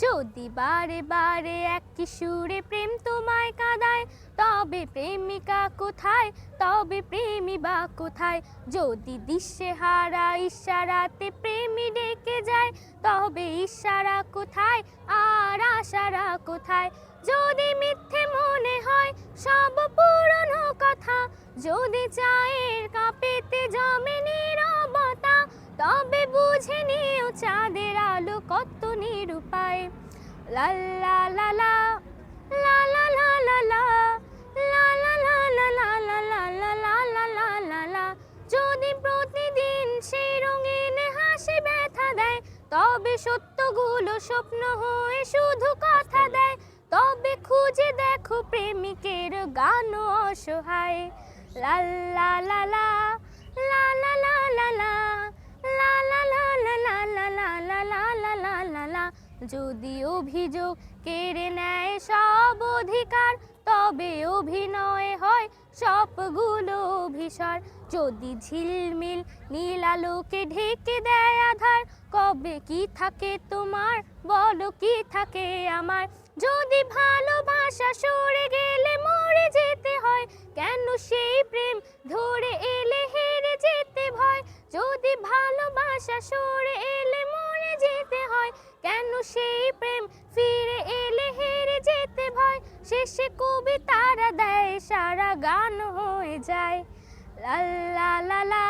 যদি বারে বারে এক সুরে প্রেম তোমায় কাঁদায়, তবে প্রেমিকা কোথায়? তবে প্রেমী বা কোথায়? যদি দৃশ্যে হারা ইশারাতে প্রেমী ডেকে যায়, তবে ইশারা কোথায়? আর আশারা কোথায়? যদি মিথ্যে মনে হয়, সব পুরনো কথা। যদি চায়ের কাপেতে জমে নীরবতা, তবে বুঝে নিও চাঁদের কত নিরুপায় যদি প্রতিদিন সেই রঙিন হাসি ব্যথা দেয় তবে সত্যগুলো স্বপ্ন হয়ে শুধু কথা দেয় তবে খুঁজে দেখো প্রেমিকের গান অসহায় লা যদি অভিযোগ কেড়ে নেয় সব অধিকার, তবে অভিনয় হয় সবগুলো অভিসর। যদি ঝিলমিল নীল আলোকে ঢেকে দেয় আধার, কবে কি থাকে তোমার? বলো কি থাকে আমার? যদি ভালোবাসা সরে গেলে মরে যেতে হয়, কেন সেই প্রেম ধরে এলে হেরে যেতে ভয়? যদি ভালোবাসা সরে এলে হয় কেন সেই প্রেম ফিরে এলে হেরে যেতে ভয় শেষে কবিতারা দেয় সারা গান হয়ে যায় লা লা লা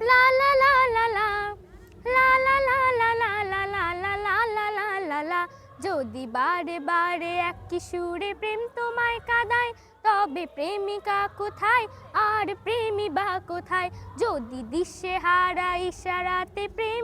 লা লা লা লা লা লা লা লা লা লা লা লা লা লা লা যদি বারে বারে এক সুরে প্রেম তোমায় কাঁদায় তবে প্রেমিকা কোথায় আর প্রেমী বা কোথায় যদি দৃশ্যে হারা ইশারাতে প্রেমী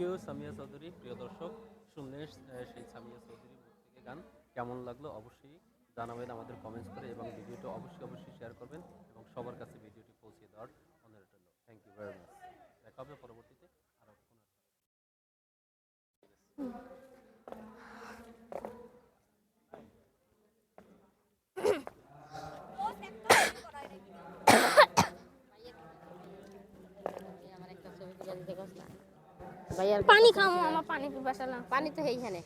ইউ, সামিয়া চৌধুরী। প্রিয় দর্শক শুনলেন সেই সামিয়া থেকে গান। কেমন লাগল অবশ্যই জানাবেন আমাদের কমেন্টস করে এবং ভিডিওটা অবশ্যই অবশ্যই পানি খামো আমার পানি পিপাসা না। পানি তো এইখানে